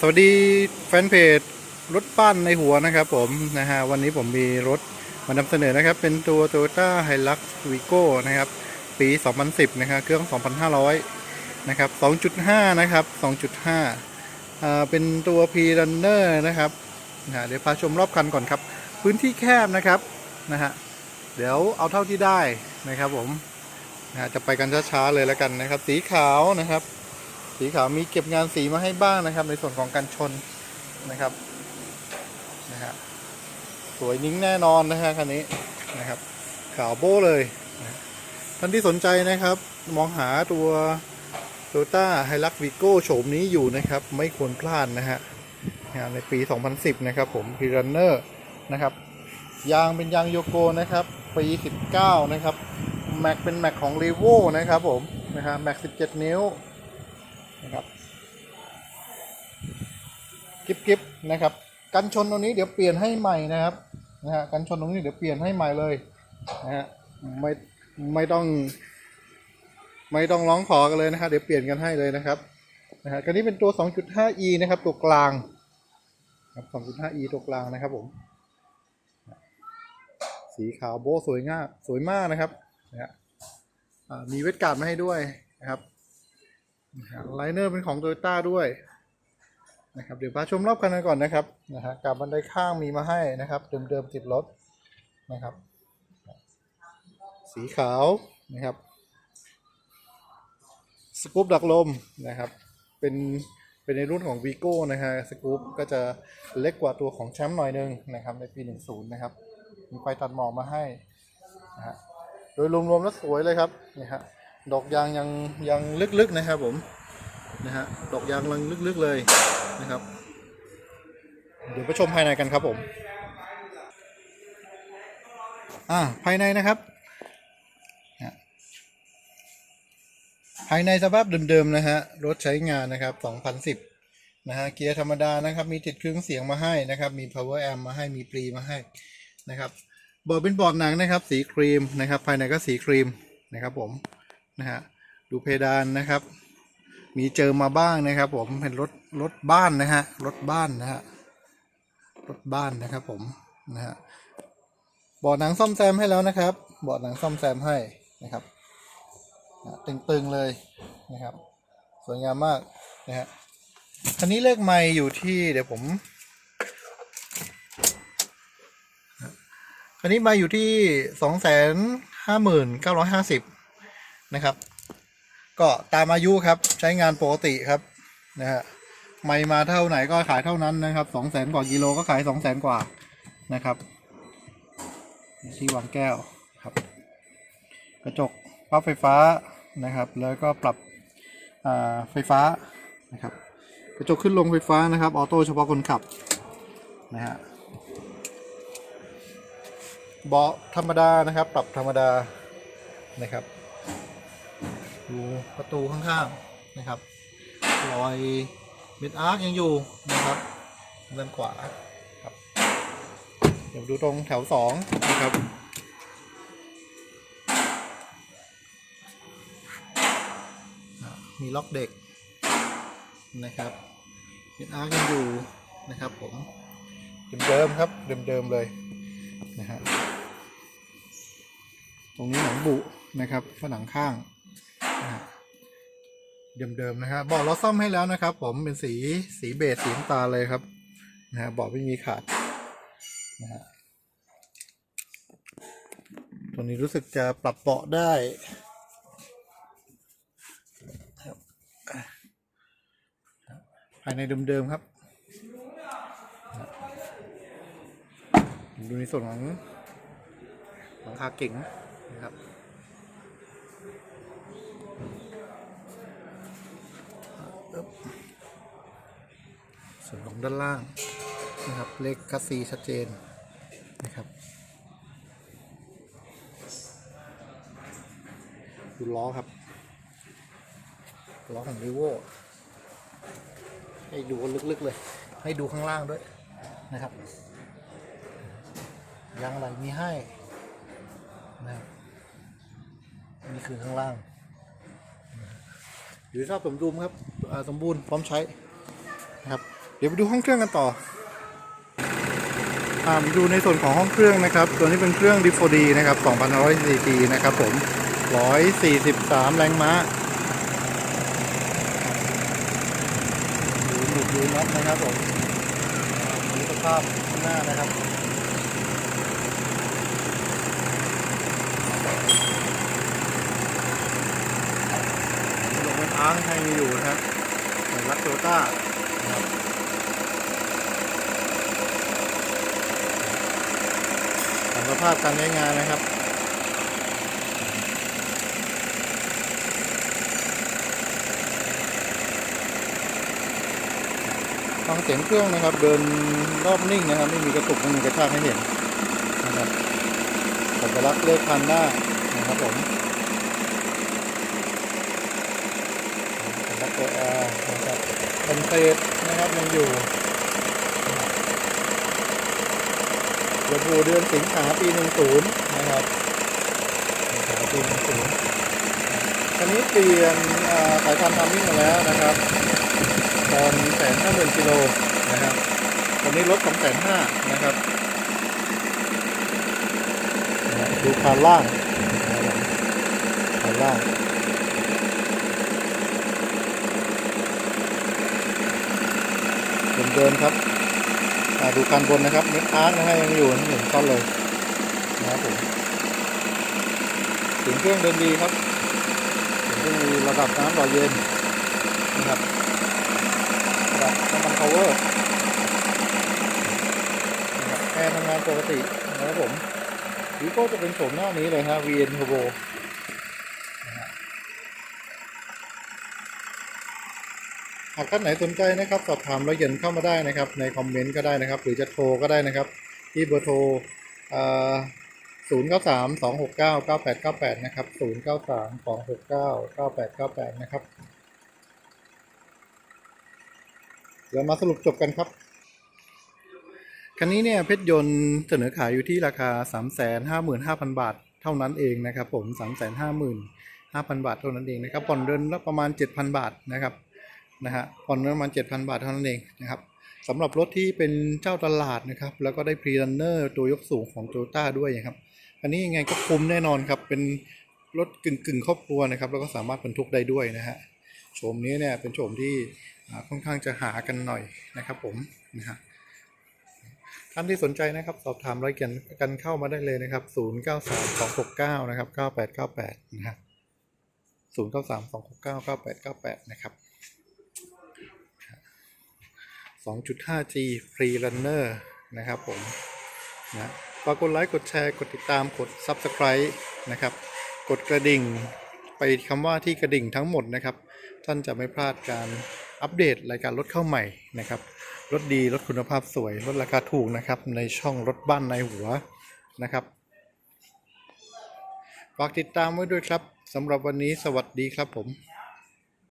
สวัสดีแฟนเพจรถปั้นในหัวนะครับผมนะฮะวันนี้ผมมีรถมานำเสนอนะครับ เป็นตัว Toyota Hilux Vigo นะครับ ปี 2010 นะครับเครื่อง 2,500 นะครับ 2.5 นะครับ 2.5อ่าเป็นตัว P-Runner นะครับนะฮะเดี๋ยวพาชมรอบคันก่อนครับ พื้นที่แคบนะครับนะฮะเดี๋ยวเอาเท่าที่ได้นะครับผมนะฮะจะไปกันช้าๆเลยแล้วกันนะครับ สีขาวนะครับ สีขาวมีเก็บงานสีมาให้บ้างนะครับ ในส่วนของการชนนะครับนะฮะสวยนิ้งแน่นอนนะฮะคันนี้นะครับ ขาวโบ้เลยนะท่านที่สนใจนะครับ มองหาตัว Toyota Hilux Vigo โฉมนี้อยู่นะครับ ไม่ควรพลาดนะฮะนะฮะในปี 2010 นะครับผม p r u n n e r นะครับ ยางเป็นยางโยโกนะครับ ปี 19 นะครับ แม็กเป็นแม็กของ r e v o นะครับผมนะฮะแม็ก 17 นิ้ว นะครับกิบกิบนะครับ กันชนตรงนี้เดี๋ยวเปลี่ยนให้ใหม่นะครับนะฮะกันชนตรงนี้เดี๋ยวเปลี่ยนให้ใหม่เลยนะฮะไม่ไม่ต้อง ไม่ต้องร้องขอกันเลยนะครับเดี๋ยวเปลี่ยนกันให้เลยนะครับนะฮะคันนี้เป็นตัว 2.5e นะครับ ตัวกลางครับ 2.5e ตัวกลางนะครับผมสีขาวโบสวยงามสวยมากนะครับนะฮะมีเวทการ์ดมาให้ด้วยนะครับ ไลเนอร์เป็นของโตโยต้าด้วยนะครับเดี๋ยวพาชมรอบคันกันก่อนนะครับนะฮะกับบันไดข้างมีมาให้นะครับ เดิมๆติดรถนะครับ สีขาวนะครับสกู๊ปดักลมนะครับ เป็นเป็นในรุ่นของวีโก้นะฮะสกู๊ปก็จะเล็กกว่าตัวของแชมป์หน่อยนึงนะครับ ในปี 10 นะครับ มีไฟตัดหมอกมาให้นะฮะโดยรวมๆแล้วสวยเลยครับนี่ฮะ ดอกยางยังยังลึกๆนะครับผมนะฮะดอกยางยังลึกๆเลยนะครับ เดี๋ยวไปชมภายในกันครับผมอ่าภายในนะครับภายในสภาพเดิมๆนะฮะรถใช้งานนะครับ 2010นะฮะเกียร์ธรรมดานะครับ มีติดเครื่องเสียงมาให้นะครับ มี power amp มาให้มีปรีมาให้นะครับเบาะเป็นเบาะหนังนะครับ สีครีมนะครับ ภายในก็สีครีมนะครับผม นะฮะดูเพดานนะครับ มีเจอมาบ้างนะครับ ผมเป็นรถรถบ้านนะฮะรถบ้านนะฮะรถบ้านนะครับ ผมนะฮะเบาะหนังซ่อมแซมให้แล้วนะครับเบาะหนังซ่อมแซมให้นะครับตึงๆเลยนะครับ สวยงามมากนะฮะคันนี้เลขไม่อยู่ที่เดี๋ยวผมคันนี้มาอยู่ที่สองแสนห้าหมื่นเก้าร้อยห้าสิบ นะครับ ก็ตามอายุครับใช้งานปกติครับนะฮะไม่มาเท่าไหนก็ขายเท่านั้นนะครับสองแสนกว่ากิโลก็ขายสองแสนกว่านะครับที่วางแก้วครับ กระจกปรับไฟฟ้านะครับ แล้วก็ปรับอ่าไฟฟ้านะครับ กระจกขึ้นลงไฟฟ้านะครับออโต้เฉพาะคนขับนะฮะเบาะธรรมดานะครับ ปรับธรรมดานะครับ ดูประตูข้างๆนะครับรอยเม็ดอาร์คยังอยู่นะครับด้านขวาครับเดี๋ยวดูตรงแถวสองนะครับมีล็อกเด็กนะครับเม็ดอาร์คยังอยู่นะครับผมเดิมๆครับเดิมๆเลยนะฮะตรงนี้หนังบุนะครับผนังข้าง เดิมๆนะครับเบาะเราซ่อมให้แล้วนะครับ ผมเป็นสีสีเบจสีน้ำตาลเลยครับนะฮะเบาะไม่มีขาดนะฮะตัวนี้รู้สึกจะปรับเบาะได้ภายในเดิมๆครับดูในส่วนของหลังคาเก่งนะครับ ส่วนของด้านล่างนะครับ เลขคัสซีชัดเจนนะครับดูล้อครับล้อของ r ีโวให้ดูลึกๆเลย ให้ดูข้างล่างด้วยนะครับยางอะไรมีให้นะครับนี่คือข้างล่างหรือถ้าสมดุมครับ สมบูรณ์พร้อมใช้นะครับ เดี๋ยวไปดูห้องเครื่องกันต่ออ่าดูในส่วนของห้องเครื่องนะครับ ตัวนี้เป็นเครื่อง d 4 d นะครับ2,100 cc นะครับผม 143 แรงม้าดูหมุดดูน็อตนะครับผมดูสภาพข้างหน้านะครับลงเป็นอ้างให้มีอยู่นะครับ โตต้าสภาพการใช้งานนะครับฟังเสียงเครื่องนะครับ เดินรอบนิ่งนะครับ ไม่มีกระตุกไม่มีกระชากให้เห็นนะครับสัญลักษณ์เลขพันหน้านะครับผมสัญลักษณ์ ตัวแอร์นะครับเป็นเศษนะครับยังอยู่ระบุเดือนสิงหาปี10นะครับสิงหาปี10คันนี้เปลี่ยนสายพันธุ์ทำมิ่งมาแล้วนะครับ ตอนแสนห้าหมื่นกิโลนะครับตอนนี้ลดสองแสนห้านะครับ ดูคานล่างนะครับคานล่าง เดิมครับดูคานบนนะครับเม็ดอาร์คนะฮะยังอยู่ยังเห็นต้นเลยนะครับผมเสียงเครื่องเดินดีครับเสียงเครื่องดีระดับน้ำหล่อเย็นนะครับระดับน้ำมัน power นะครับแอร์ทำงานปกตินะครับผมวีโก้จะเป็นโฉมหน้านี้เลยฮะ VN Turbo นะฮะ หากท่านไหนสนใจนะครับ สอบถามรายละเอียดเข้ามาได้นะครับ ในคอมเมนต์ก็ได้นะครับ หรือจะโทรก็ได้นะครับ ที่เบอร์โทรศูนย์เก้าสามสองหกเก้าเก้าแปดเก้าแปดนะครับศูนย์เก้าสามสองหกเก้าเก้าแปดเก้าแปดนะครับเดี๋ยวมาสรุปจบกันครับ คันนี้เนี่ยเพชรยนต์เสนอขายอยู่ที่ราคา 355,000 บาทเท่านั้นเองนะครับผม 355,000 บาทเท่านั้นเองนะครับผ่อนเดือนละประมาณ 7,000 บาทนะครับ นะฮะผ่อนประมาณ7,000 บาทเท่านั้นเองนะครับสำหรับรถที่เป็นเจ้าตลาดนะครับ แล้วก็ได้พรีรันเนอร์ตัวยกสูงของโตโยต้าด้วยนะครับอันนี้ยังไงก็คุ้มแน่นอนครับ เป็นรถกึ่งกึ่งครอบครัวนะครับ แล้วก็สามารถบรรทุกได้ด้วยนะฮะโฉมนี้เนี่ยเป็นโฉมที่ค่อนข้างจะหากันหน่อยนะครับผมนะฮะท่านที่สนใจนะครับสอบถามรายละเอียดกันเข้ามาได้เลยนะครับ 0 9 3 2 6 9นะครับ9898นะฮะ0 9 3 2 6 9 9898 นะครับ 2.5G Free Runner นะครับผมนะฝากกดไลค์กดแชร์กดติดตามกด Subscribe นะครับ กดกระดิ่งไปคำว่าที่กระดิ่งทั้งหมดนะครับ ท่านจะไม่พลาดการอัปเดตรายการรถเข้าใหม่นะครับ รถดีรถคุณภาพสวย รถราคาถูกนะครับ ในช่องรถบ้านในหัวนะครับฝากติดตามไว้ด้วยครับสำหรับวันนี้สวัสดีครับผม